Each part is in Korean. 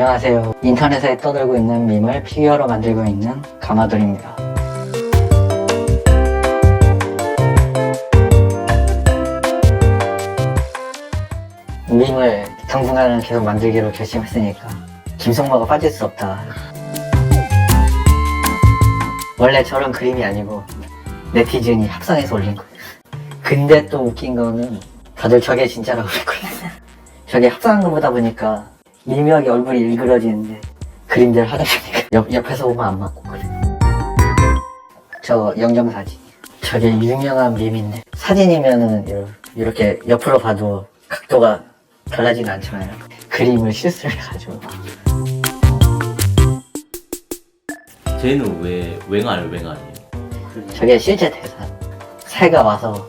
안녕하세요. 인터넷에 떠돌고 있는 밈을 피규어로 만들고 있는 가마돌입니다. 밈을 당분간은 계속 만들기로 결심했으니까 김성모가 빠질 수 없다. 원래 저런 그림이 아니고 네티즌이 합성해서 올린 거예요. 근데 또 웃긴 거는 다들 저게 진짜라고 그랬거든요. 저게 합성한 거 보다 보니까 미묘하게 얼굴이 일그러지는데 그림들 하다 보니까 옆, 옆에서 보면 안 맞고 그래. 저 영정사진. 저게 유명한 밈인데 사진이면은 이렇게 옆으로 봐도 각도가 달라지는 않잖아요. 그림을 실수를 해가지고 쟤는 왜 웽알 웽알이에요? 저게 실제 대사. 새가 와서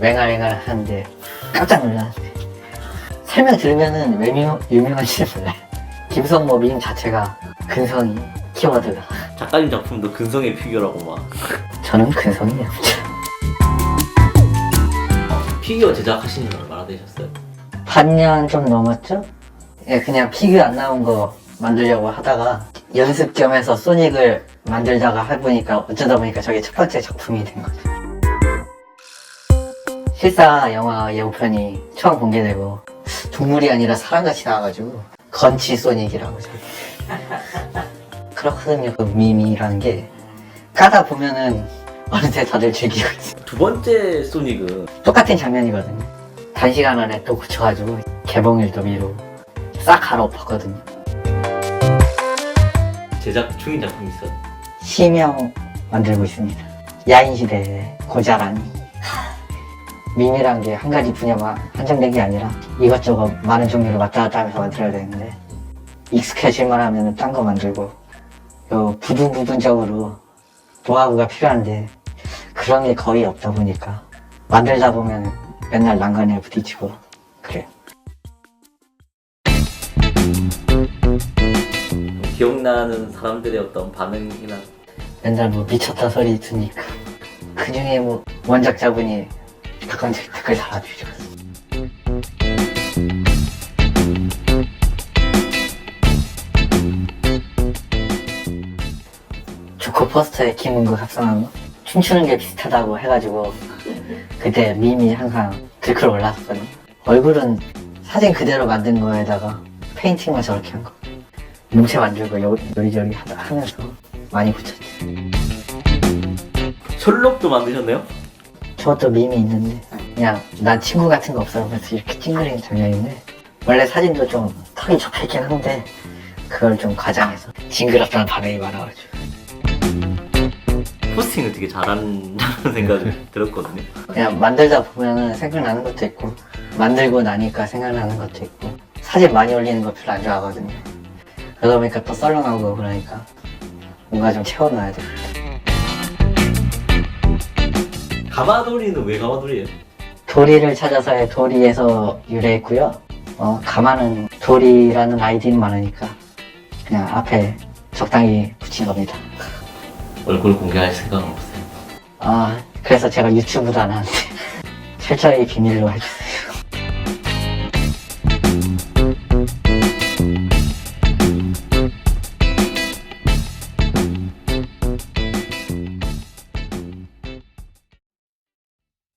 맹알맹알 하는데 깜짝 놀랐는데 설명 들으면은 왜 유- 유명한지 몰라요. 김성모 밈 자체가 근성이 키워드가 작가님 작품도 근성의 피규어라고 막 저는 근성이에요. 피규어 제작하신 지 얼마나 되셨어요? 반년 좀 넘었죠? 예, 그냥 피규어 안 나온 거 만들려고 하다가 연습 겸 해서 소닉을 만들다가 해보니까 어쩌다 보니까 저게 첫 번째 작품이 된 거죠. 실사 영화 예고편이 처음 공개되고 동물이 아니라 사람같이 나와가지고 건치 소닉이라고. 그렇거든요. 그 밈이라는 게 까다 보면은 어느새 다들 즐기고 있어요. 두 번째 소닉은 똑같은 장면이거든요. 단시간 안에 또 고쳐가지고 개봉일도 미루고 싹 갈아엎었거든요. 제작 중인 작품이 있어요? 시명 만들고 있습니다. 야인시대의 고자라 니. 밈이란 게 한 가지 분야만 한정된 게 아니라 이것저것 많은 종류로 왔다 갔다 하면서 만들어야 되는데 익숙해질만 하면 딴 거 만들고 요 부분 부분적으로 노하우가 필요한데 그런 게 거의 없다 보니까 만들다 보면 맨날 난간에 부딪히고 그래요. 기억나는 사람들의 어떤 반응이나 맨날 뭐 미쳤다 소리 듣니까 그 중에 뭐 원작자분이 가끔씩 댓글 달아주죠. 조커 포스터에 김은국 합성한 거 춤추는 게 비슷하다고 해가지고 그때 밈이 항상 들끓어 올랐었거든요. 얼굴은 사진 그대로 만든 거에다가 페인팅만 저렇게 한 거. 몸체 만들고 요, 요리조리 하면서 많이 붙였죠. 셜록도 만드셨네요? 저것도 밈이 있는데. 그냥 난 친구 같은 거 없어 그래서 이렇게 찡그리는 장면인데 원래 사진도 좀 턱이 접혀 있긴 한데 그걸 좀 과장해서 징그럽다는 반응이 많아가지고. 포스팅을 되게 잘한다는 생각이 들었거든요. 그냥 만들다 보면은 생각나는 것도 있고 만들고 나니까 생각나는 것도 있고 사진 많이 올리는 거 별로 안 좋아하거든요. 그러다 보니까 또 썰렁하고 그러니까 뭔가 좀 채워놔야 돼 가마돌이는 왜 가마돌이에요? 도리를 찾아서의 도리에서 유래했고요. 어, 가마는 도리라는 아이디는 많으니까 그냥 앞에 적당히 붙인 겁니다. 얼굴 공개할 생각은 없어요 아, 그래서 제가 유튜브도 안 하는데 철저히 비밀로 해주세요.